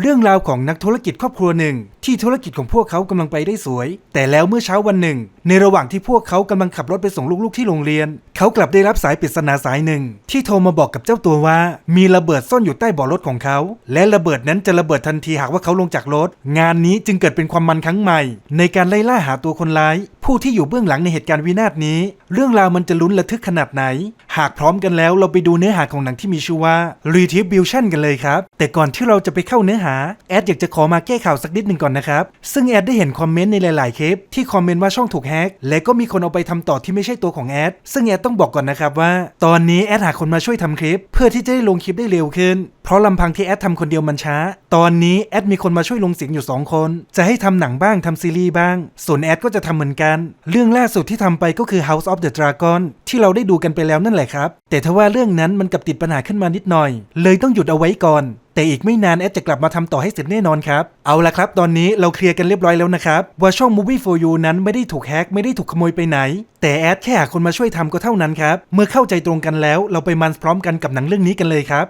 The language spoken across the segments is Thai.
เรื่องราวของนักธุรกิจครอบครัวหนึ่ง ที่ธุรกิจของพวกเขากำลังไปได้สวย แต่แล้วเมื่อเช้าวันหนึ่ง ในระหว่างที่พวกเขากำลังขับรถไปส่งลูกๆที่โรงเรียน เขากลับได้รับสายปริศนาสายหนึ่ง ที่โทรมาบอกกับเจ้าตัวว่า มีระเบิดซ่อนอยู่ใต้เบาะรถของเขา และระเบิดนั้นจะระเบิดทันทีหากว่าเขาลงจากรถ งานนี้จึงเกิดเป็นความมันครั้งใหม่ ในการไล่ล่าหาตัวคนร้าย ผู้ที่อยู่เบื้องหลังในเหตุการณ์วินาศนี้ เรื่องราวมันจะลุ้นระทึกขนาดไหน หากพร้อมกันแล้วเราไปดูเนื้อหาของหนังที่มีชื่อว่า Retribution กันเลยครับ แต่ก่อนที่เราจะไปเข้าเนื้อหา แอดอยากจะขอมาแก้ข่าวสักนิดหนึ่งก่อนนะครับ ซึ่งแอดได้เห็นคอมเมนต์ในหลาย ๆ คลิปที่คอมเมนต์ว่าช่องถูกแฮกและก็มีคนเอาไปทำต่อที่ไม่ใช่ตัวของแอดซึ่งแอดต้องบอกก่อนนะครับว่า ตอนนี้แอดหาคนมาช่วยทำคลิป เพื่อที่จะได้ลงคลิปได้เร็วขึ้น เพราะลำพังที่แอดทำคนเดียวมันช้า ตอนนี้แอดมีคนมาช่วยลงเสียงอยู่ 2 คน จะให้ทำหนังบ้างทำซีรีส์บ้าง ส่วนแอดก็จะทำเหมือนกัน เรื่องล่าสุดที่ทำไปก็คือ House of the Dragon ที่เราได้ดูกันไปแล้วนั่นแหละครับ แต่ทว่าเรื่องนั้นมันกับติดปัญหาขึ้นมานิดหน่อย เลยต้องหยุดเอาไว้ก่อน แต่อีกไม่นานแอดจะกลับมาทำต่อให้เสร็จแน่นอนครับเอาละครับ ตอนนี้เราเคลียร์กันเรียบร้อยแล้วนะครับว่าช่อง Movie for You นั้นไม่ได้ถูกแฮกไม่ได้ถูกขโมยไปไหน แต่แอดแค่หาคนมาช่วยทำก็เท่านั้นครับเมื่อเข้าใจตรงกันแล้วเราไปมันพร้อมกันกับหนังเรื่องนี้กันเลยครับ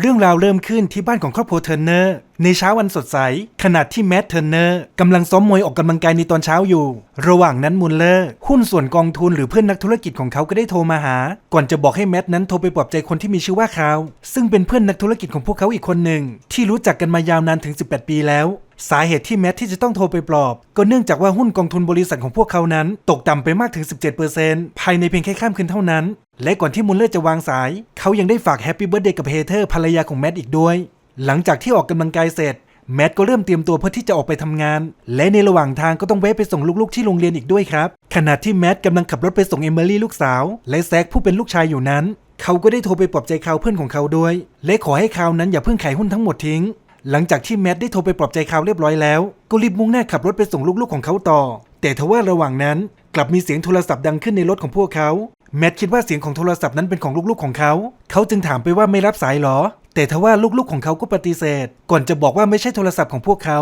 เรื่องราวเริ่มขึ้นที่บ้านของครอบครัวเทอร์เนอร์ ในเช้าวันสดใส ขณะที่แมทเทอร์เนอร์กำลังซ้อมมวยออกกำลังกายในตอนเช้าอยู่ ระหว่างนั้นมุลเลอร์หุ้นส่วนกองทุนหรือเพื่อนนักธุรกิจของเขาก็ได้โทรมาหา ก่อนจะบอกให้แมทนั้นโทรไปปลอบใจคนที่มีชื่อว่าคาวซึ่งเป็นเพื่อนนักธุรกิจของพวกเขาอีกคนหนึ่งที่รู้จักกันมายาวนานถึง 18 ปีแล้ว สาเหตุที่แมทที่จะต้องโทรไปปลอบ ก็เนื่องจากว่าหุ้นกองทุนบริษัทของพวกเขานั้น ตกต่ำไปมากถึง 17%ภายในเพียงแค่ข้ามคืนเท่านั้น และก่อนที่มุลเลอร์จะวางสาย เขายังได้ฝากแฮปปี้เบิร์ดเดย์กับเฮเธอร์ภรรยาของแมทอีกด้วย หลังจากที่ออกกำลังกายเสร็จแมทก็เริ่มเตรียมตัวเพื่อที่จะออกไปทำงาน และในระหว่างทางก็ต้องแวะไปส่งลูกๆที่โรงเรียนอีกด้วยครับ ขณะที่แมทกำลังขับรถไปส่งเอมิลี่ลูกสาว และแซคผู้เป็นลูกชายอยู่นั้น เขาก็ได้โทรไปปลอบใจคาวเพื่อนของเขาด้วย และขอให้คาวนั้นอย่าเพิ่งขายหุ้นทั้งหมดทิ้ง หลังจากที่แมทได้โทรไปปลอบใจเขาเรียบร้อยแล้ว ก็รีบมุ่งหน้าขับรถไปส่งลูกๆของเขาต่อ แต่ทว่าระหว่างนั้นกลับมีเสียงโทรศัพท์ดังขึ้นในรถของพวกเขาแมทคิดว่าเสียงของโทรศัพท์นั้นเป็นของลูกๆของเขา เขาจึงถามไปว่าไม่รับสายหรอ แต่ทว่าลูกๆของเขาก็ปฏิเสธ ก่อนจะบอกว่าไม่ใช่โทรศัพท์ของพวกเขา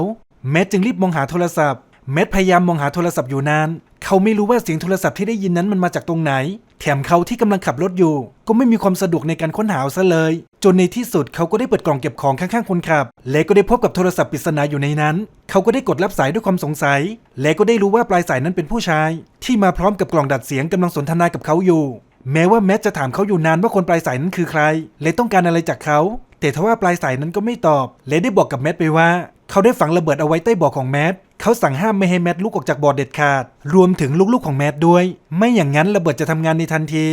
แมทจึงรีบมองหาโทรศัพท์ แมทพยายามมองหาโทรศัพท์อยู่นานเขาไม่รู้ว่าเสียงโทรศัพท์ที่ได้ยินนั้นมันมาจากตรงไหน แถมเขาที่กำลังขับรถอยู่ ก็ไม่มีความสะดวกในการค้นหาซะเลย จนในที่สุดเขาก็ได้เปิดกล่องเก็บของข้างๆคนขับ และก็ได้พบกับโทรศัพท์ปริศนาอยู่ในนั้น เขาก็ได้กดรับสายด้วยความสงสัย และก็ได้รู้ว่าปลายสายนั้นเป็นผู้ชาย ที่มาพร้อมกับกล่องดัดเสียงกำลังสนทนากับเขาอยู่ แม้ว่าแมทจะถามเขาอยู่นานว่าคนปลายสายนั้นคือใคร และต้องการอะไรจากเขาแต่ทว่าปลายสายนั้นก็ไม่ตอบ และได้บอกกับแมทไปว่า เขาได้ฝังระเบิดเอาไว้ใต้บาะของแมท เขาสั่งห้ามไม่ให้แมทลุกออกจากเบาะเด็ดขาด รวมถึงลูกๆของแมทด้วย ไม่อย่างนั้นระเบิดจะทำงานในทันที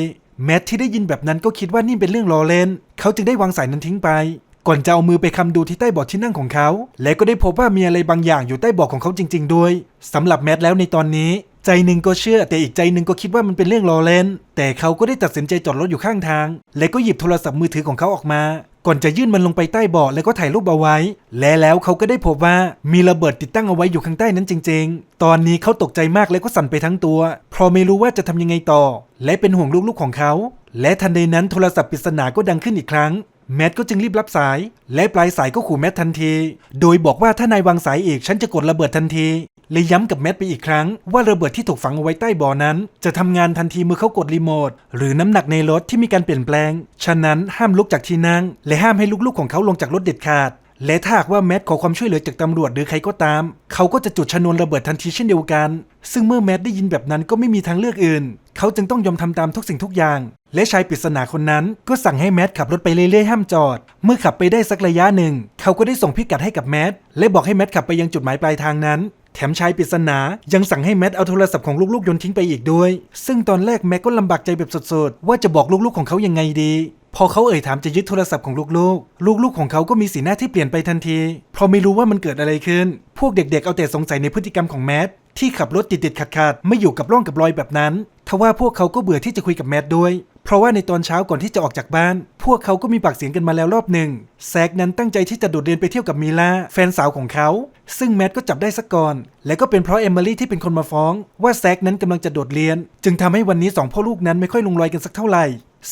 แมทที่ได้ยินแบบนั้นก็คิดว่านี่เป็นเรื่องล้อเล่น เขาจึงได้วางสายนั้นทิ้งไป ก่อนจะเอามือไปคำดูที่ใต้เบาะที่นั่งของเขา และก็ได้พบว่ามีอะไรบางอย่างอยู่ใต้เบาะของเขาจริง ๆ ด้วยสำหรับแมทแล้วในตอนนี้ ใจหนึ่งก็เชื่อแต่อีกใจหนึ่งก็คิดว่ามันเป็นเรื่องล้อเล่น แต่เขาก็ได้ตัดสินใจจอดรถอยู่ข้างทาง และก็หยิบโทรศัพท์มือถือของเขาออกมา ก่อนจะยื่นมันลงไปใต้เบาะแล้วก็ถ่ายรูปเอาไว้ และแล้วเขาก็ได้พบว่ามีระเบิดติดตั้งเอาไว้อยู่ข้างใต้นั้นจริง ๆ ตอนนี้เขาตกใจมากและก็สั่นไปทั้งตัว เพราะไม่รู้ว่าจะทำยังไงต่อ และเป็นห่วงลูกๆของเขา และทันใดนั้นโทรศัพท์ปริศนาก็ดังขึ้นอีกครั้งแมทก็จึงรีบรับสาย และปลายสายก็ขู่แมททันที โดยบอกว่าถ้านายวางสายอีกฉันจะกดระเบิดทันที เลยย้ำกับแมทไปอีกครั้งว่าระเบิดที่ถูกฝังเอาไว้ใต้บ่อนั้น จะทำงานทันทีเมื่อเขากดรีโมทหรือน้ำหนักในรถที่มีการเปลี่ยนแปลง ฉะนั้นห้ามลุกจากที่นั่ง และห้ามให้ลูกๆของเขาลงจากรถเด็ดขาด และถ้าหากว่าแมทขอความช่วยเหลือจากตำรวจหรือใครก็ตาม เขาก็จะจุดชนวนระเบิดทันทีเช่นเดียวกัน ซึ่งเมื่อแมทได้ยินแบบนั้นก็ไม่มีทางเลือกอื่น เขาจึงต้องยอมทำตามทุกสิ่งทุกอย่าง และชายปริศนาคนนั้นก็สั่งให้แมทขับรถไปเรื่อยๆห้ามจอด เมื่อขับไปได้สักระยะหนึ่ง เขาก็ได้ส่งพิกัดให้กับแมทและบอกให้แมทขับไปยังจุดหมายปลายทางนั้น ถมชายปริศนา ยังสั่งให้แมทเอาโทรศัพท์ของลูกๆโยนทิ้งไปอีกด้วย ซึ่งตอนแรกแมทก็ลำบากใจแบบสุดๆ ว่าจะบอกลูกๆของเขายังไงดี พอเขาเอ่ยถามจะยึดโทรศัพท์ของลูกๆ ลูกๆของเขาก็มีสีหน้าที่เปลี่ยนไปทันที เพราะไม่รู้ว่ามันเกิดอะไรขึ้น พวกเด็กๆเอาแต่สงสัยในพฤติกรรมของแมทที่ขับรถติดๆขัดๆ ไม่อยู่กับร่องกับรอยแบบนั้น ทว่าพวกเขาก็เบื่อที่จะคุยกับแมทด้วย เพราะว่าในตอนเช้าก่อนที่จะออกจากบ้าน พวกเขาก็มีปากเสียงกันมาแล้วรอบหนึ่งแซกนั้นตั้งใจที่จะโดดเรียนไปเที่ยวกับมีลาแฟนสาวของเขา ซึ่งแมทก็จับได้ซะก่อน และก็เป็นเพราะเอมิลี่ที่เป็นคนมาฟ้อง ว่าแซกนั้นกำลังจะโดดเรียน จึงทำให้วันนี้สองพ่อลูกนั้นไม่ค่อยลงรอยกันสักเท่าไหร่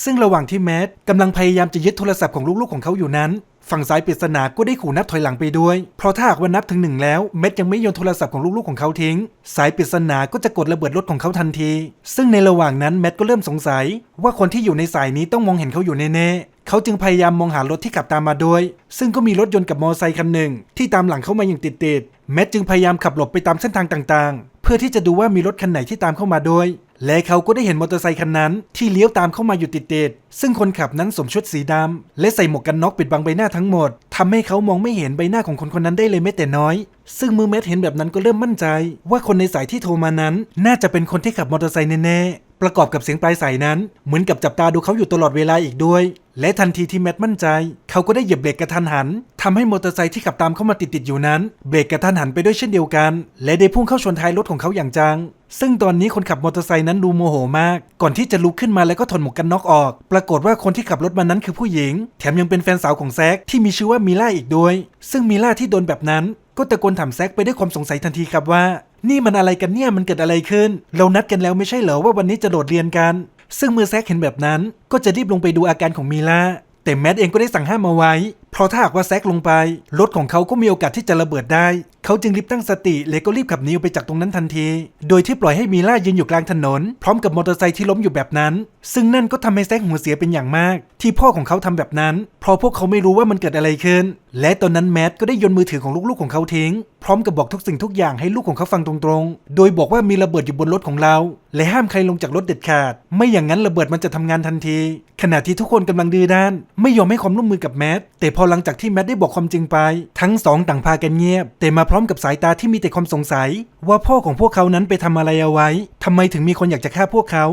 ซึ่งระหว่างที่แมทกำลังพยายามจะยึดโทรศัพท์ของลูกๆของเขาอยู่นั้น ฝั่งซ้ายปริศนาก็ได้ขู่นับถอยหลังไปด้วย เพราะถ้าหากว่านับถึงหนึ่งแล้วแมทยังไม่โยนโทรศัพท์ของลูกๆของเขาทิ้ง สายปริศนาก็จะกดระเบิดรถของเขาทันที ซึ่งในระหว่างนั้นแมทก็เริ่มสงสัย ว่าคนที่อยู่ในสายนี้ต้องมองเห็นเขาอยู่แน่ๆเขาจึงพยายามมองหารถที่ขับตามมาด้วย ซึ่งก็มีรถยนต์กับมอเตอร์ไซค์คันหนึ่ง ที่ตามหลังเข้ามาอย่างติดๆแมทจึงพยายามขับหลบไปตามเส้นทางต่างๆ เพื่อที่จะดูว่ามีรถคันไหนที่ตามเข้ามาด้วย และเขาก็ได้เห็นมอเตอร์ไซค์คันนั้นที่เลี้ยวตามเข้ามาอยู่ติดๆซึ่งคนขับนั้นสวมชุดสีดำและใส่หมวกกันน็อกปิดบังใบหน้าทั้งหมดทำให้เขามองไม่เห็นใบหน้าของคนคนนั้นได้เลยแม้แต่น้อย ซึ่งมือแมทเห็นแบบนั้นก็เริ่มมั่นใจ ว่าคนในสายที่โทรมานั้น น่าจะเป็นคนที่ขับมอเตอร์ไซค์แน่ๆ ประกอบกับเสียงปลายสายนั้น เหมือนกับจับตาดูเขาอยู่ตลอดเวลาอีกด้วย และทันทีที่แมทมั่นใจ เขาก็ได้เหยียบเบรกกระทันหันทำให้มอเตอร์ไซค์ที่ขับตามเข้ามาติดๆอยู่นั้น เบรกกระทันหันไปด้วยเช่นเดียวกัน และได้พุ่งเข้าชนท้ายรถของเขาอย่างจัง ซึ่งตอนนี้คนขับมอเตอร์ไซค์นั้นดูโมโหมาก ก่อนที่จะลุกขึ้นมาแล้วก็ถอดหมวกกันน็อกออก ปรากฏว่าคนที่ขับรถมานั้นคือผู้หญิง แถมยังเป็นแฟนสาวของแซกที่มีชื่อว่ามิล่าอีกด้วย ซึ่งมิล่าที่โดนแบบนั้นก็ตะโกนถามแซกไปด้วยความสงสัยทันทีครับว่า นี่มันอะไรกันเนี่ยมันเกิดอะไรขึ้น เรานัดกันแล้วไม่ใช่เหรอว่าวันนี้จะโดดเรียนกัน ซึ่งเมื่อแซกเห็นแบบนั้น ก็จะรีบลงไปดูอาการของมีลาแต่แมทเองก็ได้สั่งห้ามเอาไว้เพราะถ้าหากว่าแซกลงไป รถของเขาก็มีโอกาสที่จะระเบิดได้ เขาจึงรีบตั้งสติและก็รีบขับหนีออกไปจากตรงนั้นทันที โดยที่ปล่อยให้มีล่ายืนอยู่กลางถนน พร้อมกับมอเตอร์ไซค์ที่ล้มอยู่แบบนั้น ซึ่งนั่นก็ทำให้แซกหัวเสียเป็นอย่างมาก ที่พ่อของเขาทำแบบนั้น เพราะพวกเขาไม่รู้ว่ามันเกิดอะไรขึ้น และตอนนั้นแมทก็ได้โยนมือถือของลูกๆของเขาทิ้ง พร้อมกับบอกทุกสิ่งทุกอย่างให้ลูกของเขาฟังตรงๆ โดยบอกว่ามีระเบิดอยู่บนรถของเรา และห้ามใครลงจากรถเด็ดขาด ไม่อย่างนั้นระเบิดมันจะทำงานทันที ขณะที่ทุกคนกำลังดื้อด้าน ไม่ยอมให้ความร่วมมือกับแมทแต่พอหลังจากที่แมทได้บอกความจริงไป ทั้งสองต่างพากันเงียบ แต่มาพร้อมกับสายตาที่มีแต่ความสงสัย ว่าพ่อของพวกเขานั้นไปทำอะไรเอาไว้ทำไมถึงมีคนอยากจะฆ่าพวกเขา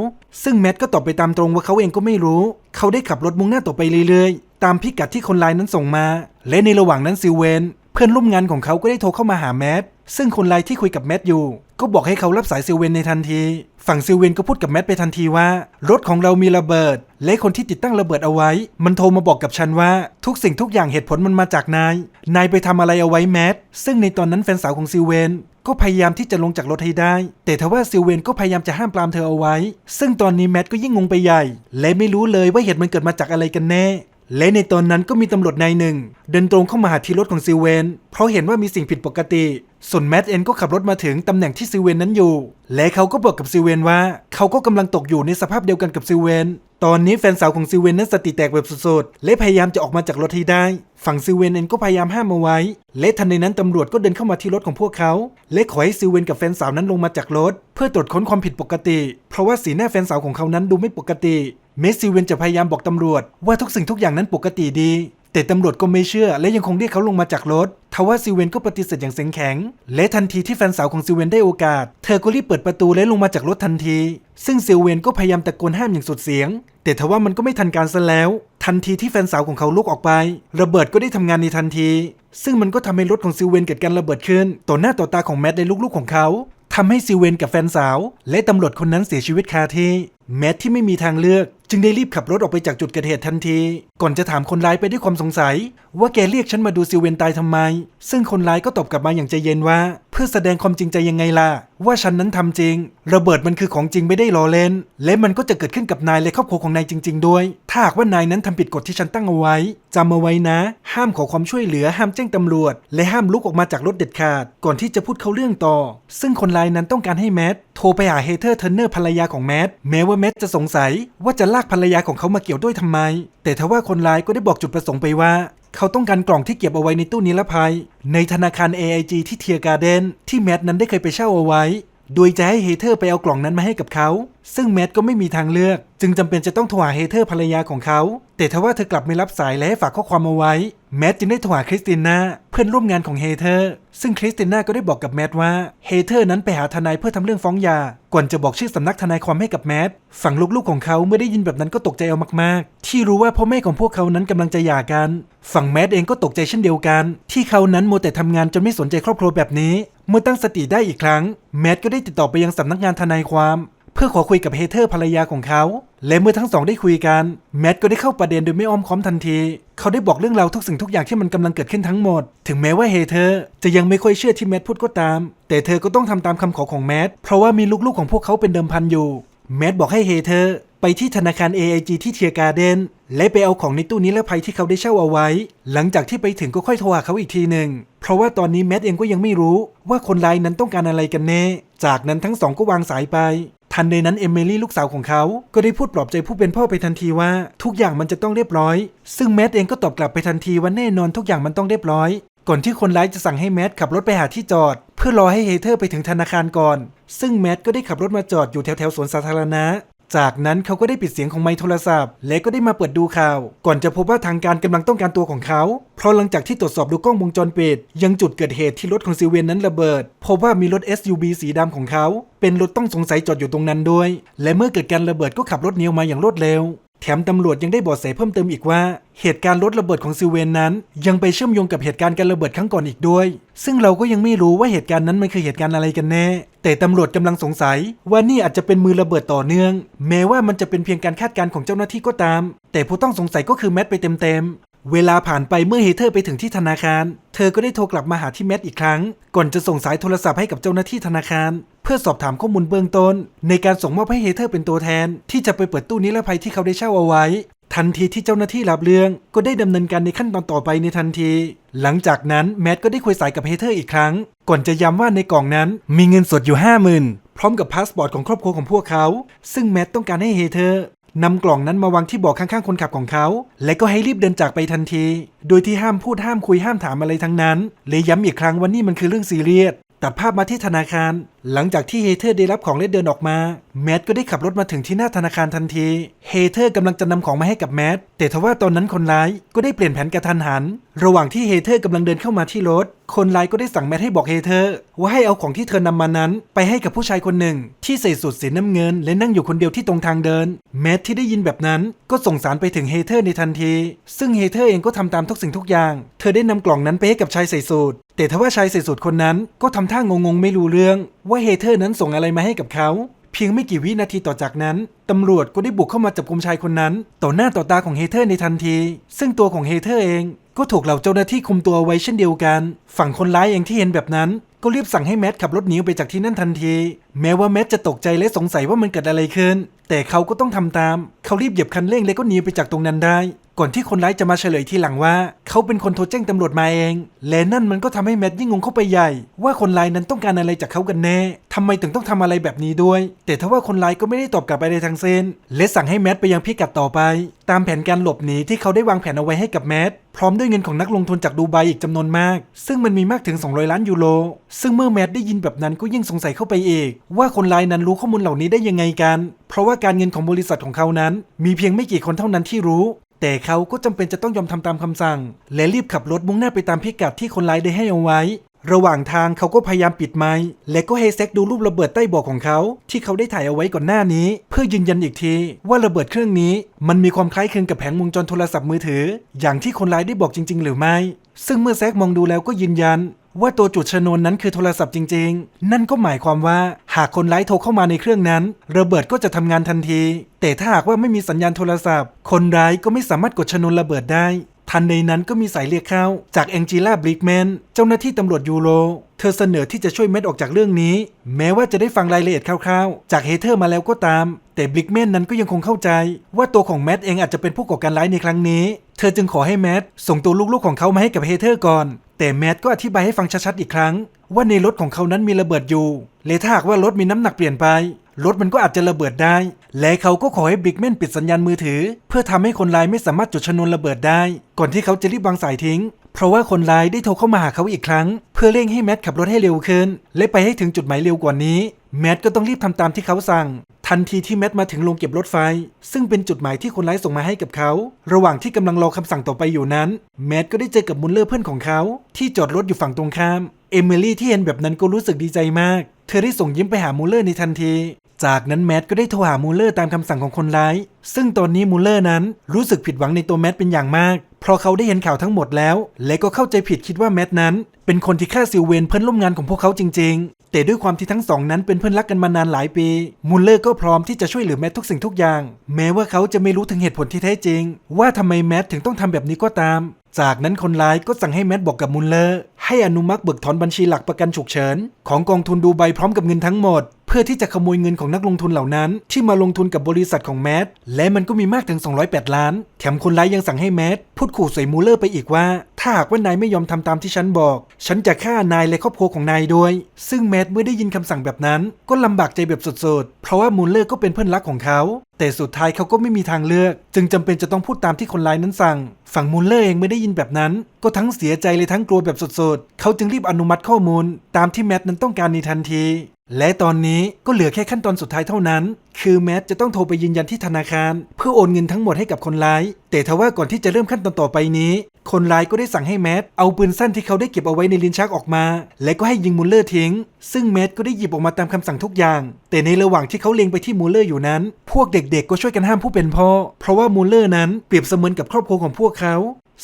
ซึ่งแมทก็ตอบไปตามตรงว่าเขาเองก็ไม่รู้ เขาได้ขับรถมุ่งหน้าต่อไปเรื่อยๆ ตามพิกัดที่คนร้ายนั้นส่งมา และในระหว่างนั้นซิเวนเพื่อนร่วมงานของเขาก็ได้โทรเข้ามาหาแมทซึ่งคนร้ายที่คุยกับแมทอยู่ก็บอกให้เขารับสายซิลเวนในทันที ฝั่งซิลเวนก็พูดกับแมทไปทันทีว่า รถของเรามีระเบิด และคนที่ติดตั้งระเบิดเอาไว้ มันโทรมาบอกกับฉันว่า ทุกสิ่งทุกอย่างเหตุผลมันมาจากนาย นายไปทำอะไรเอาไว้แมท ซึ่งในตอนนั้นแฟนสาวของซิลเวนก็พยายามที่จะลงจากรถให้ได้ แต่ทว่าซิลเวนก็พยายามจะห้ามปรามเธอเอาไว้ ซึ่งตอนนี้แมทก็ยิ่งงงไปใหญ่ และไม่รู้เลยว่าเหตุมันเกิดมาจากอะไรกันแน่ และในตอนนั้นก็มีตำรวจนายหนึ่ง เดินตรงเข้ามาหาที่รถของซิเวน เพราะเห็นว่ามีสิ่งผิดปกติ ส่วนแมทเองก็ขับรถมาถึงตำแหน่งที่ซิเวนนั้นอยู่ และเขาก็บอกกับซิเวนว่า เขาก็กำลังตกอยู่ในสภาพเดียวกันกับซิเวน ตอนนี้แฟนสาวของซิเวนนั้นสติแตกแบบสุดๆ และพยายามจะออกมาจากรถให้ได้ ฝั่งซิเวนเองก็พยายามห้ามเอาไว้ และทันในนั้นตำรวจก็เดินเข้ามาที่รถของพวกเขา และขอให้ซิเวนกับแฟนสาวนั้นลงมาจากรถ เพื่อตรวจค้นความผิดปกติ เพราะว่าสีหน้าแฟนสาวของเขานั้นดูไม่ปกติ เมสซิเวนจะพยายามบอกตำรวจ ว่าทุกสิ่งทุกอย่างนั้นปกติดี แต่ตำรวจก็ไม่เชื่อ และยังคงเรียกเขาลงมาจากรถทว่าซิเวนก็ปฏิเสธอย่างเสียงแข็ง และทันทีที่แฟนสาวของซิเวนได้โอกาส เธอก็รีบเปิดประตูและลงมาจากรถทันที ซึ่งซิเวนก็พยายามตะโกนห้ามอย่างสุดเสียง แต่ทว่ามันก็ไม่ทันการซะแล้ว ทันทีที่แฟนสาวของเขาลุกออกไป ระเบิดก็ได้ทำงานในทันที ซึ่งมันก็ทำให้รถของซิเวนเกิดการระเบิดขึ้น ต่อหน้าต่อตาของแมทและลูกๆของเขาทำให้ซิเวนกับแฟนสาว และตำรวจคนนั้นเสียชีวิตคาที่ แมทที่ไม่มีทางเลือก จึงได้รีบขับรถออกไปจากจุดเกิดเหตุทันที ก่อนจะถามคนร้ายไปด้วยความสงสัย ว่าแกเรียกฉันมาดูซิเวนตายทำไม ซึ่งคนร้ายก็ตอบกลับมาอย่างใจเย็นว่า เพื่อแสดงความจริงใจยังไงล่ะ ว่าฉันนั้นทำจริง ระเบิดมันคือของจริงไม่ได้ล้อเล่น และมันก็จะเกิดขึ้นกับนายและครอบครัวของนายจริง ๆ ด้วย ถ้าหากว่านายนั้นทำผิดกฎที่ฉันตั้งเอาไว้จำเอาไว้นะ ห้ามขอความช่วยเหลือห้ามแจ้งตำรวจ และห้ามลุกออกมาจากรถเด็ดขาด ก่อนที่จะพูดเข้าเรื่องต่อ ซึ่งคนร้ายนั้นต้องการให้แมทโทรไปหาเฮเธอร์เทนเนอร์ภรรยาของแมทแม้ว่าแมทจะสงสัยว่าจะลากภรรยาของเขามาเกี่ยวด้วยทำไม แต่ทว่าคนร้ายก็ได้บอกจุดประสงค์ไปว่า เขาต้องการกล่องที่เก็บเอาไว้ในตู้นิรภัย ในธนาคาร AIG ที่เทียการ์เดนที่แมทนั้นได้เคยไปเช่าเอาไว้ โดยจะให้เฮเธอร์ไปเอากล่องนั้นมาให้กับเขา ซึ่งแมทก็ไม่มีทางเลือก จึงจำเป็นจะต้องโทรหาเฮเธอร์ภรรยาของเขา แต่ทว่าเธอกลับไม่รับสายและให้ฝากข้อความเอาไว้ แมทจึงได้โทรหาคริสติน่าเพื่อนร่วมงานของเฮเธอร์ ซึ่งคริสติน่าก็ได้บอกกับแมทว่าเฮเธอร์นั้นไปหาทนายเพื่อทำเรื่องฟ้องยา ก่อนจะบอกชื่อสำนักทนายความให้กับแมทฝั่งลูกๆของเขาเมื่อได้ยินแบบนั้นก็ตกใจเอามากๆ ที่รู้ว่าพ่อแม่ของพวกเขานั้นกำลังจะหย่ากัน ฝั่งแมทเองก็ตกใจเช่นเดียวกัน ที่เขานั้นโมแต่ทำงานจนไม่สนใจครอบครัวแบบนี้ เมื่อตั้งสติได้อีกครั้ง แมทก็ได้ติดต่อไปยังสำนักงานทนายความ เพื่อขอคุยกับเฮเธอร์ภรรยาของเขา และเมื่อทั้งสองได้คุยกันแมทก็ได้เข้าประเด็นโดยไม่อ้อมค้อมทันที เขาได้บอกเรื่องราวทุกสิ่งทุกอย่างที่มันกำลังเกิดขึ้นทั้งหมด ถึงแม้ว่าเฮเธอร์จะยังไม่ค่อยเชื่อที่แมทพูดก็ตาม แต่เธอก็ต้องทำตามคำขอของแมทเพราะว่ามีลูกๆของพวกเขาเป็นเดิมพันอยู่แมทบอกให้เฮเธอร์ไปที่ธนาคาร AIG ที่เทียการ์เดนและไปเอาของในตู้นิรภัยที่เขาได้เช่าเอาไว้ หลังจากที่ไปถึงก็ค่อยโทรหาเขาอีกทีหนึ่ง เพราะว่าตอนนี้แมทเองก็ยังไม่รู้ว่าคนร้ายนั้นต้องการอะไรกันแน่ จากนั้นทั้งสองก็วางสายไป ทันใดนั้นเอมิลี่ลูกสาวของเขา ก็ได้พูดปลอบใจผู้เป็นพ่อไปทันทีว่า ทุกอย่างมันจะต้องเรียบร้อย ซึ่งแมทเองก็ตอบกลับไปทันทีว่าแน่นอนทุกอย่างมันต้องเรียบร้อย ก่อนที่คนร้ายจะสั่งให้แมทขับรถไปหาที่จอด เพื่อรอให้เฮเธอร์ไปถึงธนาคารก่อน ซึ่งแมทก็ได้ขับรถมาจอดอยู่แถวแถวสวนสาธารณะ จากนั้นเขาก็ได้ปิดเสียงของไมค์โทรศัพท์ และก็ได้มาเปิดดูข่าว ก่อนจะพบว่าทางการกำลังต้องการตัวของเขา เพราะหลังจากที่ตรวจสอบดูกล้องวงจรปิดยังจุดเกิดเหตุที่รถของซิเวียนนั้นระเบิดพบว่ามีรถ SUV สีดำของเขา เป็นรถต้องสงสัยจอดอยู่ตรงนั้นด้วย และเมื่อเกิดการระเบิดก็ขับรถเนียวมาอย่างรวดเร็ว แถมตำรวจยังได้บาะแสเพิ่มเติมอีกว่า เหตุการณ์รถระเบิดของซิเวนนั้น ยังไปเชื่อมโยงกับเหตุการณ์การระเบิดครั้งก่อนอีกด้วย ซึ่งเราก็ยังไม่รู้ว่าเหตุการณ์นั้นมันคือเหตุการณ์อะไรกันแน่ แต่ตำรวจกำลังสงสัย ว่านี่อาจจะเป็นมือระเบิดต่อเนื่อง แม้ว่ามันจะเป็นเพียงการคาดการณ์ของเจ้าหน้าที่ก็ตาม แต่ผู้ต้องสงสัยก็คือแมทไปเต็มๆ เวลาผ่านไปเมื่อเฮเธอร์ไปถึงที่ธนาคาร เธอก็ได้โทรกลับมาหาที่แมทอีกครั้ง ก่อนจะส่งสายโทรศัพท์ให้กับเจ้าหน้าที่ธนาคาร เพื่อสอบถามข้อมูลเบื้องต้น ในการส่งมอบให้เฮเธอร์เป็นตัวแทน ที่จะไปเปิดตู้นิรภัยที่เขาได้เช่าเอาไว้ ทันทีที่เจ้าหน้าที่รับเรื่อง ก็ได้ดำเนินการในขั้นตอนต่อไปในทันที หลังจากนั้นแมทก็ได้คุยสายกับเฮเธอร์อีกครั้ง ก่อนจะย้ำว่าในกล่องนั้น มีเงินสดอยู่ห้าหมื่นพร้อมกับพาสปอร์ตของครอบครัวของพวกเขา ซึ่งแมทต้องการให้เฮเธอร์ นำกล่องนั้นมาวางที่เบาะข้างๆคนขับของเขา และก็ให้รีบเดินจากไปทันที โดยที่ห้ามพูดห้ามคุยห้ามถามอะไรทั้งนั้น เลยย้ำอีกครั้งว่านี่มันคือเรื่องซีเรียส ตัดภาพมาที่ธนาคาร หลังจากที่เฮเธอร์ได้รับของและเดินออกมา แมทก็ได้ขับรถมาถึงที่หน้าธนาคารทันที เฮเธอร์กำลังจะนำของมาให้กับแมท แต่ทว่าตอนนั้นคนร้ายก็ได้เปลี่ยนแผนกระทันหัน ระหว่างที่เฮเธอร์กำลังเดินเข้ามาที่รถ คนร้ายก็ได้สั่งแมทให้บอกเฮเธอร์ ว่าให้เอาของที่เธอนำมานั้น ไปให้กับผู้ชายคนหนึ่ง ที่ใส่สูทสีน้ำเงิน และนั่งอยู่คนเดียวที่ตรงทางเดิน แมทที่ได้ยินแบบนั้นก็ส่งสารไปถึงเฮเธอร์ในทันที ซึ่งเฮเธอร์เองก็ทำตามทุกสิ่งทุกอย่าง เธอได้นำกล่องนั้นไปให้กับชายใส่สูท แต่ทว่าชายใส่สูทคนนั้นก็ทำท่างงงๆไม่รู้เรื่อง ว่าเฮเธอร์นั้นส่งอะไรมาให้กับเขา เพียงไม่กี่วินาทีต่อจากนั้น ตำรวจก็ได้บุกเข้ามาจับกุมชายคนนั้น ต่อหน้าต่อตาของเฮเธอร์ในทันที ซึ่งตัวของเฮเธอร์เองก็ถูกเหล่าเจ้าหน้าที่คุมตัวไว้เช่นเดียวกัน ฝั่งคนร้ายเองที่เห็นแบบนั้น ก็รีบสั่งให้แมทขับรถหนีไปจากที่นั่นทันที แม้ว่าแมทจะตกใจและสงสัยว่ามันเกิดอะไรขึ้น แต่เขาก็ต้องทำตาม เขารีบเหยียบคันเร่งและก็หนีไปจากตรงนั้นได้ ก่อนที่คนร้ายจะมาเฉลยทีหลังว่า เขาเป็นคนโทรแจ้งตำรวจมาเอง และนั่นมันก็ทำให้แมทยิ่งงงเข้าไปใหญ่ ว่าคนร้ายนั้นต้องการอะไรจากเขากันแน่ทำไมถึงต้องทำอะไรแบบนี้ด้วย แต่ทว่าคนร้ายก็ไม่ได้ตอบกลับไปในทางเส้น และสั่งให้แมทไปยังพิกัดต่อไป ตามแผนการหลบหนีที่เขาได้วางแผนเอาไว้ให้กับแมทพร้อมด้วยเงินของนักลงทุนจากดูไบอีกจำนวนมาก ซึ่งมันมีมากถึง 200 ล้านยูโร ซึ่งเมื่อแมทได้ยินแบบนั้นก็ยิ่งสงสัยเข้าไปอีก ว่าคนร้ายนั้นรู้ข้อมูลเหล่านี้ได้ยังไงกัน เพราะว่าการเงินของบริษัทของเขานั้นมีเพียงไม่กี่คนเท่านั้นที่รู้ แต่เขาก็จำเป็นจะต้องยอมทำตามคำสั่ง และรีบขับรถมุ่งหน้าไปตามพิกัดที่คนร้ายได้ให้เอาไว้ ระหว่างทางเขาก็พยายามปิดไมค์และก็ให้แซกดูรูประเบิดใต้บาะของเขา ที่เขาได้ถ่ายเอาไว้ก่อนหน้านี้ เพื่อยืนยันอีกทีว่าระเบิดเครื่องนี้ มันมีความคล้ายคลึงกับแผงวงจรโทรศัพท์มือถือ อย่างที่คนร้ายได้บอกจริง ๆ หรือไม่ ซึ่งเมื่อแซกมองดูแล้วก็ยืนยัน ว่าตัวจุดชนวนนั้นคือโทรศัพท์จริง ๆ นั่นก็หมายความว่าหากคนร้ายโทรเข้ามาในเครื่องนั้น ระเบิดก็จะทำงานทันที แต่ถ้าหากว่าไม่มีสัญญาณโทรศัพท์ คนร้ายก็ไม่สามารถกดชนวนระเบิดได้ ทันใดนั้นก็มีสายเรียกเข้า จากแองจิล่าบริกแมนเจ้าหน้าที่ตำรวจยูโร เธอเสนอที่จะช่วยเม็ดออกจากเรื่องนี้ แม้ว่าจะได้ฟังรายละเอียดคร่าวๆ จากเฮเธอร์มาแล้วก็ตาม แต่บริกแมนนั้นก็ยังคงเข้าใจ ว่าตัวของแมทเองอาจจะเป็นผู้ก่อการร้ายในครั้งนี้ เธอจึงขอให้แมทส่งตัวลูกๆของเขามาให้กับเฮเธอร์ก่อน แต่แมทก็อธิบายให้ฟังชัดๆอีกครั้ง ว่าในรถของเขานั้นมีระเบิดอยู่ และถ้าหากว่ารถมีน้ำหนักเปลี่ยนไป รถมันก็อาจจะระเบิดได้ และเขาก็ขอให้บิ๊กแมนปิดสัญญาณมือถือ เพื่อทำให้คนร้ายไม่สามารถจุดชนวนระเบิดได้ ก่อนที่เขาจะรีบวางสายทิ้ง เพราะว่าคนร้ายได้โทรเข้ามาหาเขาอีกครั้ง เพื่อเร่งให้แมทขับรถให้เร็วขึ้น และไปให้ถึงจุดหมายเร็วกว่านี้ แมทก็ต้องรีบทำตามที่เขาสั่ง ทันทีที่แมทมาถึงโรงเก็บรถไฟ ซึ่งเป็นจุดหมายที่คนร้ายส่งมาให้กับเขา ระหว่างที่กำลังรอคำสั่งต่อไปอยู่นั้น แมทก็ได้เจอกับมุลเลอร์เพื่อนของเขา ที่จอดรถอยู่ฝั่งตรงข้าม เอมิลี่ที่เห็นแบบนั้นก็รู้สึกดีใจมาก เธอได้ส่งยิ้มไปหามูลเลอร์ในทันที จากนั้นแมทก็ได้โทรหามูลเลอร์ตามคำสั่งของคนร้าย ซึ่งตอนนี้มูลเลอร์นั้นรู้สึกผิดหวังในตัวแมทเป็นอย่างมากเพราะเขาได้เห็นข่าวทั้งหมดแล้ว และก็เข้าใจผิดคิดว่าแมทนั้น เป็นคนที่ฆ่าซิลเวนเพื่อนร่วมงานของพวกเขาจริง แต่ด้วยความที่ทั้งสองนั้นเป็นเพื่อนรักกันมานานหลายปี มูลเลอร์ก็พร้อมที่จะช่วยเหลือแมททุกสิ่งทุกอย่าง แม้ว่าเขาจะไม่รู้ถึงเหตุผลที่แท้จริง ว่าทำไมแมทถึงต้องทำแบบนี้ก็ตาม จากนั้นคนร้ายก็สั่งให้แมทบอกกับมูลเลอร์ให้อนุมัติเบิกถอนบัญชีหลักประกันฉุกเฉินของกองทุนดูไบพร้อมกับเงินทั้งหมด พื่อพื่อที่จะขโมยเงินของนักลงทุนเหล่านั้น ที่มาลงทุนกับบริษัทของแมดและมันก็มีมากถึง 208 ล้าน แถมคนร้ายยังสั่งให้แมดพูดขู่ใส่มูเลอร์ไปอีกว่า ถ้าหากว่านายไม่ยอมทำตามที่ฉันบอก ฉันจะฆ่านายและครอบครัวของนายด้วย ซึ่งแมดเมื่อได้ยินคำสั่งแบบนั้น ก็ลำบากใจแบบสุดๆ เพราะว่ามูเลอร์ก็เป็นเพื่อนรักของเขา แต่สุดท้ายเขาก็ไม่มีทางเลือก จึงจำเป็นจะต้องพูดตามที่คนร้ายนั้นสั่ง ฝั่งมูลเลอร์เองไม่ได้ยินแบบนั้น ก็ทั้งเสียใจเลยทั้งกลัวแบบสุดๆ เขาจึงรีบอนุมัติข้อมูล ตามที่แมทนั้นต้องการในทันที และตอนนี้ก็เหลือแค่ขั้นตอนสุดท้ายเท่านั้น คือแมทจะต้องโทรไปยืนยันที่ธนาคาร เพื่อโอนเงินทั้งหมดให้กับคนร้าย แต่ทว่าก่อนที่จะเริ่มขั้นตอนต่อไปนี้ คนร้ายก็ได้สั่งให้แมทเอาปืนสั้นที่เขาได้เก็บเอาไว้ในลิ้นชักออกมา และก็ให้ยิงมูลเลอร์ทิ้ง ซึ่งแมทก็ได้หยิบออกมาตามคำสั่งทุกอย่าง แต่ในระหว่างที่เขาเล็งไปที่มูลเลอร์อยู่นั้น พวกเด็กๆ ก็ช่วยกันห้ามผู้เป็นพ่อ เพราะว่ามูลเลอร์นั้นเปรียบเสมือนกับครอบครัวของพวกเขา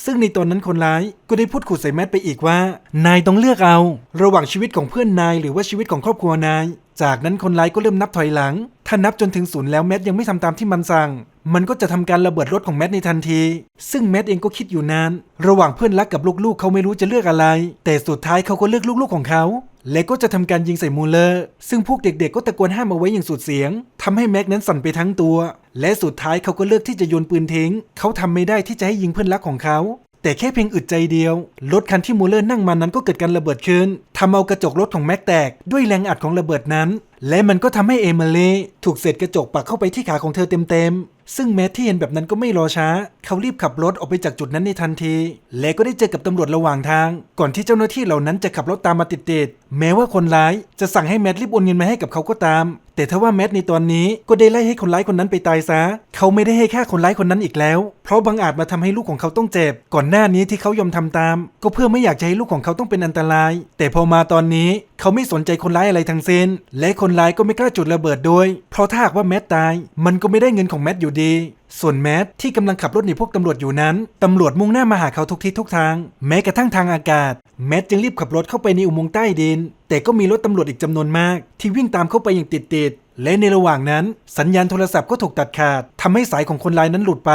ซึ่งในตอนนั้นคนร้ายก็ได้พูดขู่ใส่แมทไปอีกว่า นายต้องเลือกเอา ระหว่างชีวิตของเพื่อนนายหรือว่าชีวิตของครอบครัวนาย จากนั้นคนร้ายก็เริ่มนับถอยหลัง ถ้านับจนถึงศูนย์แล้วแมทยังไม่ทำตามที่มันสั่ง มันก็จะทำการระเบิดรถของแมทในทันที ซึ่งแมทเองก็คิดอยู่นาน ระหว่างเพื่อนรักกับลูกๆ เขาไม่รู้จะเลือกอะไร แต่สุดท้ายเขาก็เลือกลูกๆของเขา และก็จะทำการยิงใส่มูเลอร์ ซึ่งพวกเด็กๆ ก็ตะโกนห้ามเอาไว้อย่างสุดเสียงทำให้แม็กนั้นสั่นไปทั้งตัว และสุดท้ายเขาก็เลือกที่จะโยนปืนทิ้ง เขาทำไม่ได้ที่จะให้ยิงเพื่อนรักของเขา แต่แค่เพียงอึดใจเดียว รถคันที่มูเลอร์นั่งมานั้นก็เกิดการระเบิดขึ้นทำเอากระจกรถของแม็กแตก ด้วยแรงอัดของระเบิดนั้น และมันก็ทำให้เอมิลีถูกเศษกระจกปักเข้าไปที่ขาของเธอเต็มๆ ซึ่งแมทที่เห็นแบบนั้นก็ไม่รอช้า เขารีบขับรถออกไปจากจุดนั้นในทันที และก็ได้เจอกับตำรวจระหว่างทาง ก่อนที่เจ้าหน้าที่เหล่านั้นจะขับรถตามมาติดๆ แม้ว่าคนร้ายจะสั่งให้แมทรีบโอนเงินมาให้กับเขาก็ตาม แต่ถ้าว่าแมทในตอนนี้ก็ได้ไล่ให้คนร้ายคนนั้นไปตายซะ เขาไม่ได้ให้ฆ่าคนร้ายคนนั้นอีกแล้ว เพราะบางอาจมาทำให้ลูกของเขาต้องเจ็บ ก่อนหน้านี้ที่เขายอมทำตาม ก็เพื่อไม่อยากจะให้ลูกของเขาต้องเป็นอันตราย แต่พอมาตอนนี้ เขาไม่สนใจคนร้ายอะไรทั้งสิ้นและคนร้ายก็ไม่กล้าจุดระเบิดด้วยเพราะถ้าหากว่าแมทตาย มันก็ไม่ได้เงินของแมทอยู่ดี ส่วนแมทที่กำลังขับรถหนีพวกตำรวจอยู่นั้นตำรวจมุ่งหน้ามาหาเขาทุกทิศทุกทาง แม้กระทั่งทางอากาศ แมทจึงรีบขับรถเข้าไปในอุโมงค์ใต้ดิน แต่ก็มีรถตำรวจอีกจำนวนมาก ที่วิ่งตามเข้าไปอย่างติดๆและในระหว่างนั้น สัญญาณโทรศัพท์ก็ถูกตัดขาดทำให้สายของคนร้ายนั้นหลุดไป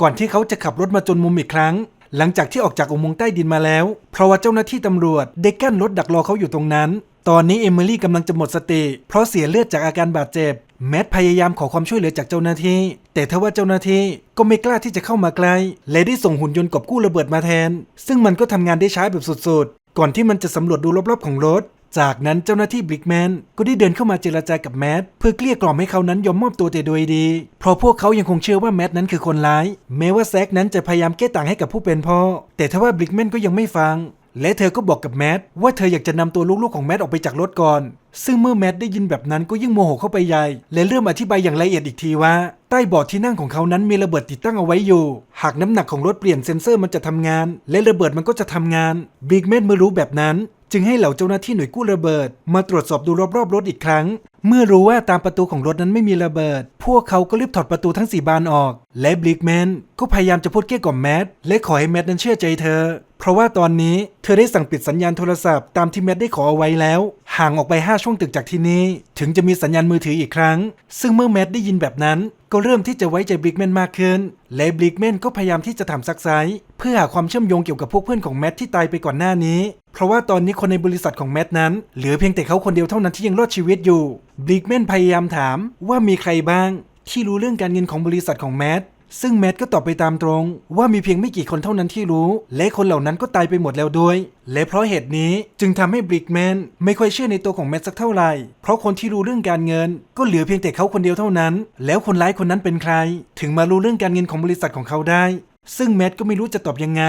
ก่อนที่เขาจะขับรถมาจนมุมอีกครั้ง หลังจากที่ออกจากอุโมงค์ใต้ดินมาแล้ว เพราะว่าเจ้าหน้าที่ตำรวจได้กั้นรถดักรอเขาอยู่ตรงนั้น ตอนนี้เอมิลี่กำลังจะหมดสติ เพราะเสียเลือดจากอาการบาดเจ็บ แมทพยายามขอความช่วยเหลือจากเจ้าหน้าที่ แต่ทว่าเจ้าหน้าที่ก็ไม่กล้าที่จะเข้ามาใกล้และได้ส่งหุ่นยนต์กอบกู้ระเบิดมาแทน ซึ่งมันก็ทำงานได้ช้าแบบสุดๆ ก่อนที่มันจะสำรวจดูรอบๆของรถ จากนั้นเจ้าหน้าที่บลิกแมนก็ได้เดินเข้ามาเจรจากับแมทเพื่อเกลี้ยกล่อมให้เขานั้นยอมมอบตัวแต่โดยดี เพราะพวกเขายังคงเชื่อว่าแมทนั้นคือคนร้าย แม้ว่าแซกนั้นจะพยายามแก้ต่างให้กับผู้เป็นพ่อ แต่ทว่าบลิกแมนก็ยังไม่ฟัง และเธอก็บอกกับแมทว่าเธออยากจะนำตัวลูกๆของแมทออกไปจากรถก่อน ซึ่งเมื่อแมทได้ยินแบบนั้นก็ยิ่งโมโหเข้าไปใหญ่ และเริ่มอธิบายอย่างละเอียดอีกทีว่าใต้เบาะที่นั่งของเขานั้นมีระเบิดติดตั้งเอาไว้อยู่ หากน้ำหนักของรถเปลี่ยนเซ็นเซอร์มันจะทำงาน และระเบิดมันก็จะทำงาน บิ๊กแมนเมื่อรู้แบบนั้น จึงให้เหล่าเจ้าหน้าที่หน่วยกู้ระเบิด มาตรวจสอบดูรอบๆรถอีกครั้ง เมื่อรู้ว่าตามประตูของรถนั้นไม่มีระเบิด พวกเขาก็รีบถอดประตูทั้งสี่บานออก และบลิกแมนก็พยายามจะพูดเกลี้ยกล่อมแมทและขอให้แมทนั้นเชื่อใจเธอ เพราะว่าตอนนี้เธอได้สั่งปิดสัญญาณโทรศัพท์ตามที่แมทได้ขอเอาไว้แล้ว ห่างออกไป5ช่วงตึกจากที่นี่ถึงจะมีสัญญาณมือถืออีกครั้ง ซึ่งเมื่อแมทได้ยินแบบนั้น ก็เริ่มที่จะไว้ใจบลิกแมนมากขึ้น และบลิกแมนก็พยายามที่จะถามซักไซส์เพื่อหาความเชื่อมโยงเกี่ยวกับพวกเพื่อนของแมทที่ตายไปก่อนหน้านี้ เพราะว่าตอนนี้คนในบริษัทของแมทนั้นเหลือเพียงแต่เขาคนเดียวเท่านั้นที่ยังรอดชีวิตอยู่บลิกแมนพยายามถามว่ามีใครบ้าง ที่รู้เรื่องการเงินของบริษัทของแมทซึ่งแมทก็ตอบไปตามตรง ว่ามีเพียงไม่กี่คนเท่านั้นที่รู้ และคนเหล่านั้นก็ตายไปหมดแล้วด้วย และเพราะเหตุนี้จึงทำให้บริกแมนไม่ค่อยเชื่อในตัวของแมทสักเท่าไหร่ เพราะคนที่รู้เรื่องการเงิน ก็เหลือเพียงแต่เขาคนเดียวเท่านั้น แล้วคนร้ายคนนั้นเป็นใคร ถึงมารู้เรื่องการเงินของบริษัทของเขาได้ ซึ่งแมทก็ไม่รู้จะตอบยังไง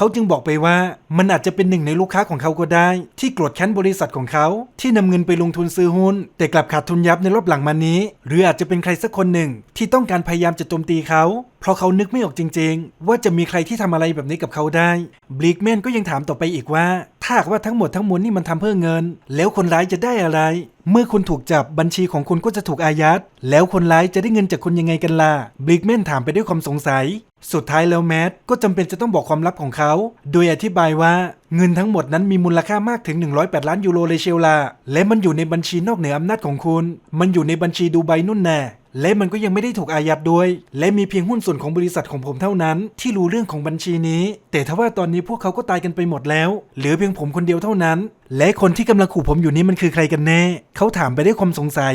เขาจึงบอกไปว่ามันอาจจะเป็นหนึ่งในลูกค้าของเขาก็ได้ ที่โกรธแค้นบริษัทของเขา ที่นำเงินไปลงทุนซื้อหุ้น แต่กลับขาดทุนยับในรอบหลังมานี้ หรืออาจจะเป็นใครสักคนหนึ่ง ที่ต้องการพยายามจะโจมตีเขา เพราะเขานึกไม่ออกจริง ๆ ว่าจะมีใครที่ทำอะไรแบบนี้กับเขาได้บลิกแมนก็ยังถามต่อไปอีกว่า ถ้าว่าทั้งหมดทั้งมวลนี่มันทำเพื่อเงิน แล้วคนร้ายจะได้อะไร เมื่อคุณถูกจับบัญชีของคุณก็จะถูกอายัดแล้วคนร้ายจะได้เงินจากคุณยังไงกันล่ะบลิกแมนถามไปด้วยความสงสัย สุดท้ายแล้วแมทก็จำเป็นจะต้องบอกความลับของเขาโดยอธิบายว่าเงินทั้งหมดนั้นมีมูลค่ามากถึง 108 ล้านยูโรเลยเชียวล่ะและมันอยู่ในบัญชีนอกเหนืออำนาจของคุณ มันอยู่ในบัญชีดูไบนู่นแน่และมันก็ยังไม่ได้ถูกอายัดด้วย และมีเพียงหุ้นส่วนของบริษัทของผมเท่านั้น ที่รู้เรื่องของบัญชีนี้ แต่ทว่าตอนนี้พวกเขาก็ตายกันไปหมดแล้วเหลือเพียงผมคนเดียวเท่านั้น และคนที่กำลังขู่ผมอยู่นี้มันคือใครกันแน่ เขาถามไปด้วยความสงสัย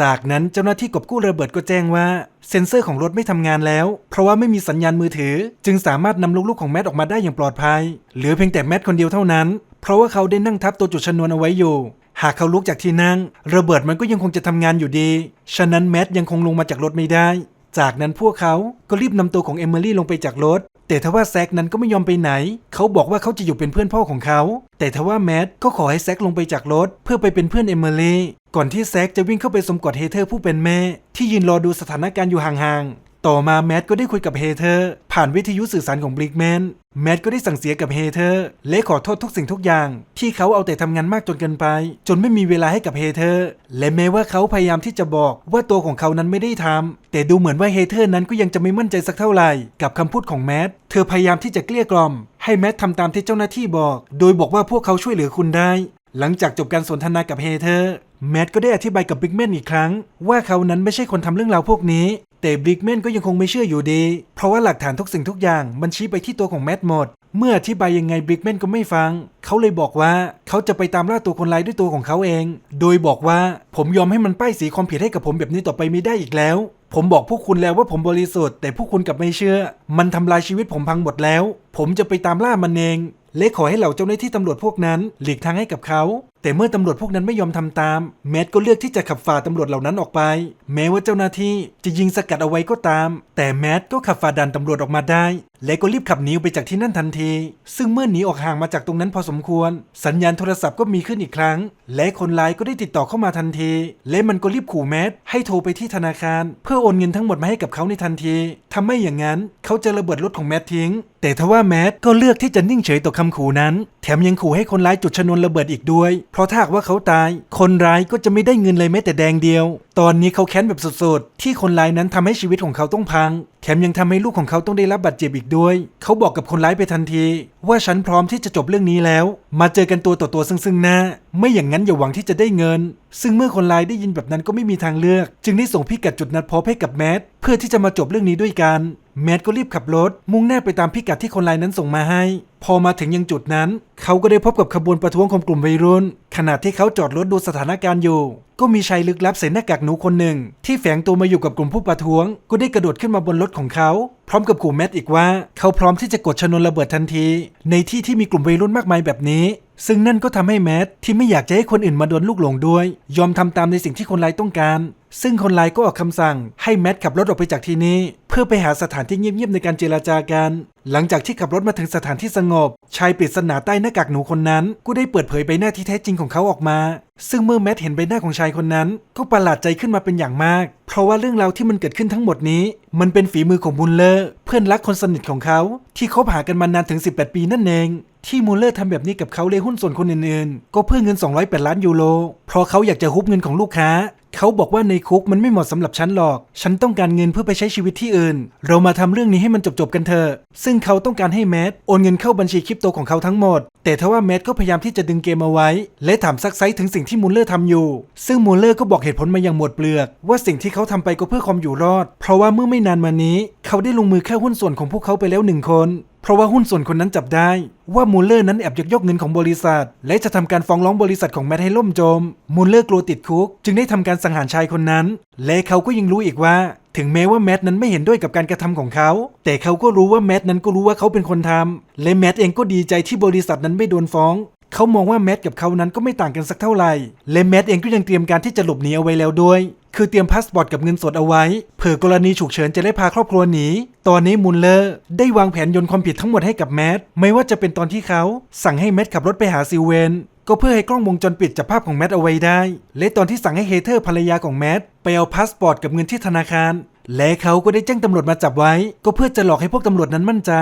จากนั้นเจ้าหน้าที่กบกู้ระเบิดก็แจ้งว่าเซ็นเซอร์ของรถไม่ทำงานแล้ว เพราะว่าไม่มีสัญญาณมือถือ จึงสามารถนำลูกๆของแมทออกมาได้อย่างปลอดภัย เหลือเพียงแต่แมทคนเดียวเท่านั้น เพราะว่าเขาได้นั่งทับตัวจุดชนวนเอาไว้อยู่ หากเขาลุกจากที่นั่ง ระเบิดมันก็ยังคงจะทำงานอยู่ดี ฉะนั้นแมทยังคงลงมาจากรถไม่ได้ จากนั้นพวกเขาก็รีบนำตัวของเอมิลี่ลงไปจากรถ แต่ทว่าแซกนั้นก็ไม่ยอมไปไหน เขาบอกว่าเขาจะอยู่เป็นเพื่อนพ่อของเขา แต่ทว่าแมทก็ขอให้แซกลงไปจากรถ เพื่อไปเป็นเพื่อนเอมิลี่ก่อนที่แซกจะวิ่งเข้าไปสมกอดเฮเธอร์ผู้เป็นแม่ ที่ยืนรอดูสถานการณ์อยู่ห่างๆ ต่อมาแมทก็ได้คุยกับเฮเธอร์ผ่านวิทยุสื่อสารของบริกแมนแมทก็ได้สั่งเสียกับเฮเธอร์และขอโทษทุกสิ่งทุกอย่าง ที่เขาเอาแต่ทำงานมากจนเกินไป จนไม่มีเวลาให้กับเฮเธอร์และแม้ว่าเขาพยายามที่จะบอกว่าตัวของเขานั้นไม่ได้ทำแต่ดูเหมือนว่าเฮเธอร์นั้นก็ยังจะไม่มั่นใจสักเท่าไหร่กับคำพูดของแมทเธอพยายามที่จะเกลี้ยกล่อม ให้แมททำตามที่เจ้าหน้าที่บอก โดยบอกว่าพวกเขาช่วยเหลือคุณได้ หลังจากจบการสนทนากับเฮเธอร์แมทก็ได้อธิบายกับบิ๊กแมนอีกครั้ง ว่าเขานั้นไม่ใช่คนทำเรื่องราวพวกนี้ แต่บริกแมนก็ยังคงไม่เชื่ออยู่ดี เพราะว่าหลักฐานทุกสิ่งทุกอย่างมันชี้ไปที่ตัวของแมทหมด เมื่ออธิบายยังไงบริกแมนก็ไม่ฟัง เขาเลยบอกว่าเขาจะไปตามล่าตัวคนร้ายด้วยตัวของเขาเอง โดยบอกว่าผมยอมให้มันป้ายสีความผิดให้กับผมแบบนี้ต่อไปไม่ได้อีกแล้ว ผมบอกพวกคุณแล้วว่าผมบริสุทธิ์แต่พวกคุณกลับไม่เชื่อ มันทำลายชีวิตผมพังหมดแล้ว ผมจะไปตามล่ามันเองและขอให้เหล่าเจ้าหน้าที่ตำรวจพวกนั้น หลีกทางให้กับเขา แต่เมื่อตำรวจพวกนั้นไม่ยอมทำตาม แมทก็เลือกที่จะขับฝ่าตำรวจเหล่านั้นออกไป แม้ว่าเจ้าหน้าที่จะยิงสกัดเอาไว้ก็ตาม แต่แมทก็ขับฝ่าดันตำรวจออกมาได้ และก็รีบขับหนีไปจากที่นั่นทันที ซึ่งเมื่อหนีออกห่างมาจากตรงนั้นพอสมควร สัญญาณโทรศัพท์ก็มีขึ้นอีกครั้ง และคนร้ายก็ได้ติดต่อเข้ามาทันที และมันก็รีบขู่แมทให้โทรไปที่ธนาคาร เพื่อโอนเงินทั้งหมดมาให้กับเขาในทันทีทำไม่อย่างนั้นเขาจะระเบิดรถของแมททิ้ง แต่ทว่าแมทก็เลือกที่จะนิ่งเฉยต่อคำขู่นั้น แถมยังขู่ให้คนร้ายจุดชนวนระเบิดอีกด้วยเพราะถ้าหากว่าเขาตาย คนร้ายก็จะไม่ได้เงินเลยแม้แต่แดงเดียว ตอนนี้เขาแค้นแบบสุดๆที่คนร้ายนั้นทำให้ชีวิตของเขาต้องพัง แถมยังทำให้ลูกของเขาต้องได้รับบาดเจ็บอีกด้วย เขาบอกกับคนร้ายไปทันที ว่าฉันพร้อมที่จะจบเรื่องนี้แล้ว มาเจอกันตัวต่อตัวซึ่งซึ่งหน้า ไม่อย่างนั้นอย่าหวังที่จะได้เงิน ซึ่งเมื่อคนร้ายได้ยินแบบนั้นก็ไม่มีทางเลือก จึงได้ส่งพิกัดจุดนัดพบให้กับแมทเพื่อที่จะมาจบเรื่องนี้ด้วยกันแมทก็รีบขับรถมุ่งหน้าไปตามพิกัดที่คนร้ายนั้นส่งมาให้ พอมาถึงยังจุดนั้น เขาก็ได้พบกับขบวนประท้วงของกลุ่มวัยรุ่น ขณะที่เขาจอดรถดูสถานการณ์อยู่ ก็มีชายลึกลับใส่หน้ากากหนูคนหนึ่ง ที่แฝงตัวมาอยู่กับกลุ่มผู้ประท้วง ก็ได้กระโดดขึ้นมาบนรถของเขา พร้อมกับขู่แมทอีกว่า เขาพร้อมที่จะกดชนวนระเบิดทันที ในที่ที่มีกลุ่มวัยรุ่นมากมายแบบนี้ ซึ่งนั่นก็ทำให้แมทที่ไม่อยากจะให้คนอื่นมาโดนลูกหลงด้วย ยอมทำตามในสิ่งที่คนร้ายต้องการ ซึ่งคนร้ายก็ออกคำสั่ง ให้แมทขับรถออกไปจากที่นี่เพื่อไปหาสถานที่เงียบๆในการเจราจากัน หลังจากที่ขับรถมาถึงสถานที่สงบ ชายปริศนาใต้หน้ากากหนูคนนั้น ก็ได้เปิดเผยใบหน้าที่แท้จริงของเขาออกมา ซึ่งเมื่อแมทเห็นใบหน้าของชายคนนั้น ก็ประหลาดใจขึ้นมาเป็นอย่างมาก เพราะว่าเรื่องราวที่มันเกิดขึ้นทั้งหมดนี้ มันเป็นฝีมือของบุลเลอร์ เพื่อนรักคนสนิทของเขา ที่คบหากันมานานถึง 18 ปีนั่นเองที่มูลเลอร์ทำแบบนี้กับเขาเลยหุ้นส่วนคนอื่นๆ ก็เพื่อเงิน 208 ล้านยูโร เพราะเขาอยากจะฮุบเงินของลูกค้า เขาบอกว่าในคุกมันไม่เหมาะสำหรับฉันหรอก ฉันต้องการเงินเพื่อไปใช้ชีวิตที่อื่น เรามาทำเรื่องนี้ให้มันจบๆกันเถอะ ซึ่งเขาต้องการให้แมทโอนเงินเข้าบัญชีคริปโตของเขาทั้งหมด แต่ทว่าแมทก็พยายามที่จะดึงเกมเอาไว้ และถามซักไซส์ถึงสิ่งที่มูลเลอร์ทำอยู่ ซึ่งมูลเลอร์ก็บอกเหตุผลมาอย่างหมดเปลือก ว่าสิ่งที่เขาทำไปก็เพื่อความอยู่รอด เพราะว่าเมื่อไม่นานมานี้ เขาได้ลงมือฆ่าหุ้นส่วนของพวกเขาไปแล้วหนึ่งคน เพราะว่าหุ้นส่วนคนนั้นจับได้ ว่ามูลเลอร์นั้นแอบยักยอกเงินของบริษัท และจะทำการฟ้องร้องบริษัทของแมทให้ล่มจม มูลเลอร์กลัวติดคุก จึงได้ทำการสังหารชายคนนั้น และเขาก็ยังรู้อีกว่า ถึงแม้ว่าแมทนั้นไม่เห็นด้วยกับการกระทำของเขา แต่เขาก็รู้ว่าแมทนั้นก็รู้ว่าเขาเป็นคนทำและแมทเองก็ดีใจที่บริษัทนั้นไม่โดนฟ้องเขามองว่าแมทกับเขานั้นก็ไม่ต่างกันสักเท่าไหร่ และแมทเองก็ยังเตรียมการที่จะหลบหนีเอาไว้แล้วด้วย คือเตรียมพาสปอร์ตกับเงินสดเอาไว้ เผื่อกรณีฉุกเฉินจะได้พาครอบครัวหนี ตอนนี้มุลเลอร์ได้วางแผนยนความผิดทั้งหมดให้กับแมท ไม่ว่าจะเป็นตอนที่เขาสั่งให้แมทขับรถไปหาซิเวน ก็เพื่อให้กล้องวงจรปิดจับภาพของแมทเอาไว้ได้ และตอนที่สั่งให้เฮเธอร์ภรรยาของแมทไปเอาพาสปอร์ตกับเงินที่ธนาคาร และเขาก็ได้แจ้งตำรวจมาจับไว้ ก็เพื่อจะหลอกให้พวกตำรวจนั้นมั่นใจ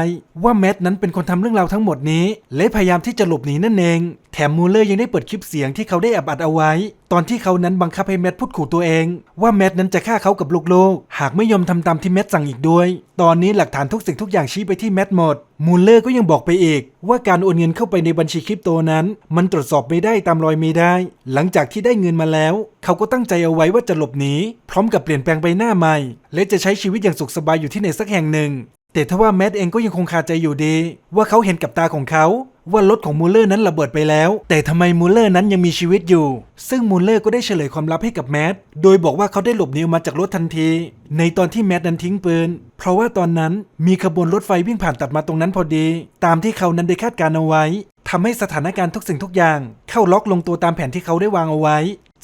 ว่าแมทนั้นเป็นคนทำเรื่องราวทั้งหมดนี้ และพยายามที่จะหลบหนีนั่นเอง แถมมูเลอร์ยังได้เปิดคลิปเสียงที่เขาได้อบอัดเอาไว้ ตอนที่เขานั้นบังคับให้แมทพูดขู่ตัวเอง ว่าแมทนั้นจะฆ่าเขากับลูกๆหากไม่ยอมทำตามที่แมทสั่งอีกด้วย ตอนนี้หลักฐานทุกสิ่งทุกอย่างชี้ไปที่แมทหมด มูเลอร์ก็ยังบอกไปอีก ว่าการโอนเงินเข้าไปในบัญชีคริปโตนั้น มันตรวจสอบไม่ได้ตามรอยไม่ได้ หลังจากที่ได้เงินมาแล้ว เขาก็ตั้งใจเอาไว้ว่าจะหลบหนีพร้อมกับเปลี่ยนแปลงใบหน้าใหม่ และจะใช้ชีวิตอย่างสุขสบายอยู่ที่ไหนสักแห่งหนึ่ง แต่ทว่าแมทเองก็ยังคงคาใจอยู่ดี ว่าเขาเห็นกับตาของเขา ว่ารถของมูลเลอร์นั้นระเบิดไปแล้ว แต่ทำไมมูลเลอร์นั้นยังมีชีวิตอยู่ ซึ่งมูลเลอร์ก็ได้เฉลยความลับให้กับแมทโดยบอกว่าเขาได้หลบหนีออกมาจากรถทันที ในตอนที่แมทนั้นทิ้งปืน เพราะว่าตอนนั้นมีขบวนรถไฟวิ่งผ่านตัดมาตรงนั้นพอดี ตามที่เขานั้นได้คาดการเอาไว้ทำให้สถานการณ์ทุกสิ่งทุกอย่าง เข้าล็อกลงตัวตามแผนที่เขาได้วางเอาไว้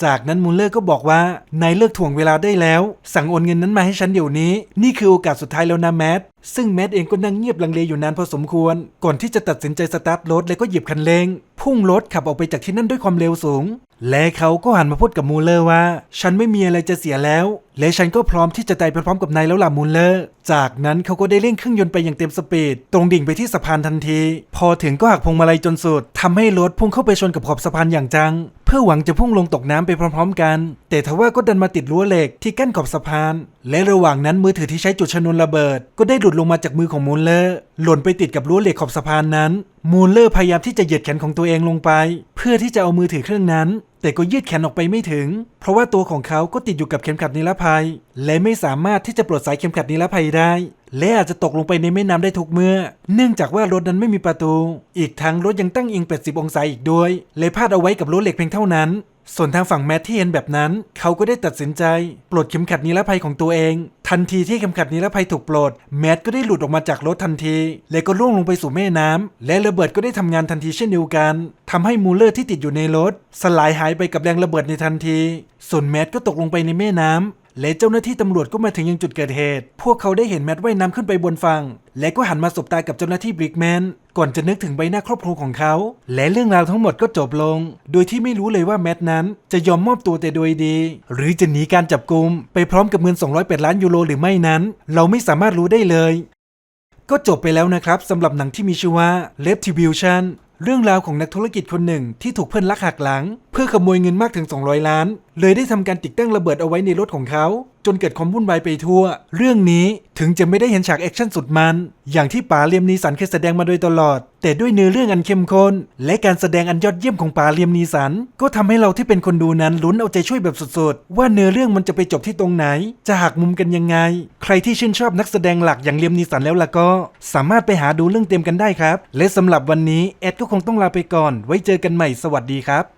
จากนั้นมูลเลอร์ก็บอกว่านายเลิกถ่วงเวลาได้แล้ว สั่งโอนเงินนั้นมาให้ฉันเดี๋ยวนี้ นี่คือโอกาสสุดท้ายแล้วนะแมทซึ่งแมทเองก็นั่งเงียบลังเลอยู่นานพอสมควร ก่อนที่จะตัดสินใจสตาร์ทรถแล้วก็หยิบคันเร่ง พุ่งรถขับออกไปจากที่นั่นด้วยความเร็วสูง และเขาก็หันมาพูดกับมูลเลอร์ว่า ฉันไม่มีอะไรจะเสียแล้ว และฉันก็พร้อมที่จะตายไปพร้อมกับนายแล้วล่ะมูลเลอร์ จากนั้นเขาก็ได้เร่งเครื่องยนต์ไปอย่างเต็มสปีดตรงดิ่งไปที่สะพานทันที พอถึงก็หักพวงมาลัยจนสุดทำให้รถพุ่งเข้าไปชนกับขอบสะพานอย่างจัง เพื่อหวังจะพุ่งลงตกน้ำไปพร้อม ๆ กัน แต่ทว่าก็ดันมาติดรั้วเหล็กที่กั้นขอบสะพาน และระหว่างนั้นมือถือที่ใช้จุดชนวนระเบิด ก็ได้หลุดลงมาจากมือของมูลเลอร์หล่นไปติดกับรั้วเหล็กขอบสะพานนั้น มูลเลอร์พยายามที่จะเหยียดแขนของตัวเองลงไป เพื่อที่จะเอามือถือเครื่องนั้น แต่ก็ยืดแขนออกไปไม่ถึง เพราะว่าตัวของเขาก็ติดอยู่กับเข็มขัดนิรภัย และไม่สามารถที่จะปลดสายเข็มขัดนิรภัยได้ และอาจจะตกลงไปในแม่น้ำได้ทุกเมื่อ เนื่องจากว่ารถนั้นไม่มีประตู อีกทั้งรถยังตั้งเอียง80 องศาอีกด้วยเลยพาดเอาไว้กับรั้วเหล็กเพียงเท่านั้น ส่วนทางฝั่งแมทที่เห็นแบบนั้น เขาก็ได้ตัดสินใจ ปลดเข็มขัดนิรภัยของตัวเอง ทันทีที่เข็มขัดนิรภัยถูกปลด แมทก็ได้หลุดออกมาจากรถทันที และก็ล่วงลงไปสู่แม่น้ำและระเบิดก็ได้ทำงานทันทีเช่นเดียวกันทำให้มูเลอร์ที่ติดอยู่ในรถ สลายหายไปกับแรงระเบิดในทันที ส่วนแมทก็ตกลงไปในแม่น้ำและเจ้าหน้าที่ตำรวจก็มาถึงยังจุดเกิดเหตุ พวกเขาได้เห็นแมทว่ายน้ำขึ้นไปบนฝั่ง และก็หันมาสบตากับเจ้าหน้าที่บริกแมน ก่อนจะนึกถึงใบหน้าครอบครัวของเขา และเรื่องราวทั้งหมดก็จบลง โดยที่ไม่รู้เลยว่าแมทนั้นจะยอมมอบตัวแต่โดยดี หรือจะหนีการจับกุม ไปพร้อมกับเงิน 208 ล้านยูโรหรือไม่นั้น เราไม่สามารถรู้ได้เลย ก็จบไปแล้วนะครับสำหรับหนังที่มีชื่อว่า Retribution เรื่องราวของนักธุรกิจคนหนึ่งที่ถูกเพื่อนลักหักหลัง เพื่อขโมยเงินมากถึง 200 ล้าน เลยได้ทำการติดตั้งระเบิดเอาไว้ในรถของเขาจนเกิดความวุ่นวายไปทั่ว เรื่องนี้ถึงจะไม่ได้เห็นฉากแอคชั่นสุดมัน อย่างที่ป๋าเลียมนีสันเคยแสดงมาโดยตลอด แต่ด้วยเนื้อเรื่องอันเข้มข้น และการแสดงอันยอดเยี่ยมของป๋าเลียมนีสัน ก็ทำให้เราที่เป็นคนดูนั้นลุ้นเอาใจช่วยแบบสุดๆ ว่าเนื้อเรื่องมันจะไปจบที่ตรงไหน จะหักมุมกันยังไง ใครที่ชื่นชอบนักแสดงหลักอย่างเลียมนีสันแล้วล่ะก็ สามารถไปหาดูเรื่องเต็มกันได้ครับ และสำหรับวันนี้แอดก็คงต้องลาไปก่อน ไว้เจอกันใหม่สวัสดีครับ